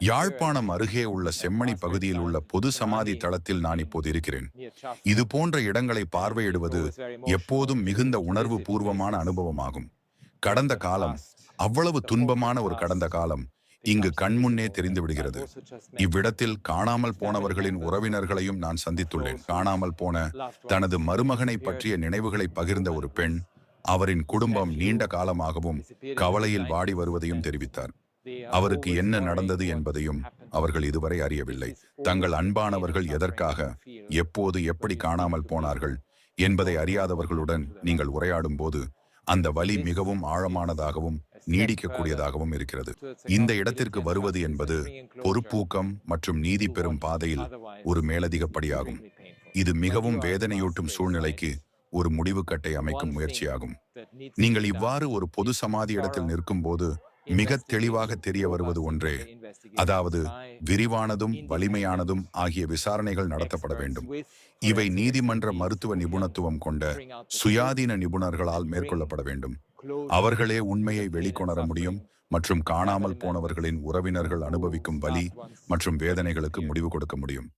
யாழ்ப்பாணம் அருகே உள்ள செம்மணி பகுதியில் உள்ள பொது சமாதி தளத்தில் நான் இப்போது இருக்கிறேன். இது போன்ற இடங்களை பார்வையிடுவது எப்போதும் மிகுந்த உணர்வு பூர்வமான அனுபவமாகும். கடந்த காலம் அவ்வளவு துன்பமான ஒரு கடந்த காலம் இங்கு கண்முன்னே தெரிந்து விடுகிறது இவ்விடத்தில் காணாமல் போனவர்களின் உறவினர்களையும் நான் சந்தித்துள்ளேன். காணாமல் போன தனது மருமகனை பற்றிய நினைவுகளை பகிர்ந்த ஒரு பெண் அவரின் குடும்பம் நீண்ட காலமாகவும் கவலையில் வாடி வருவதையும் தெரிவித்தார். அவருக்கு என்ன நடந்தது என்பதையும் அவர்கள் இதுவரை அறியவில்லை. தங்கள் அன்பானவர்கள் எதற்காக எப்போது எப்படி காணாமல் போனார்கள் என்பதை அறியாதவர்களுடன் நீங்கள் உரையாடும் போது அந்த வலி மிகவும் ஆழமானதாகவும் நீடிக்கக்கூடியதாகவும் இருக்கிறது. இந்த இடத்திற்கு வருவது என்பது பொறுப்பூக்கம் மற்றும் நீதி பெறும் பாதையில் ஒரு மேலதிகப்படியாகும். இது மிகவும் வேதனையூட்டும் சூழ்நிலைக்கு ஒரு முடிவுக்கட்டை அமைக்கும் முயற்சியாகும். நீங்கள் இவ்வாறு ஒரு பொது சமாதி இடத்தில் நிற்கும் போது மிக தெளிவாக தெரிய வருவது ஒன்றே. அதாவது விரிவானதும் வலிமையானதும் ஆகிய விசாரணைகள் நடத்தப்பட வேண்டும். இவை நீதிமன்ற மருத்துவ நிபுணத்துவம் கொண்ட சுயாதீன நிபுணர்களால் மேற்கொள்ளப்பட வேண்டும். அவர்களே உண்மையை வெளிக்கொணர முடியும் மற்றும் காணாமல் போனவர்களின் உறவினர்கள் அனுபவிக்கும் வலி மற்றும் வேதனைகளுக்கு முடிவு கொடுக்க முடியும்.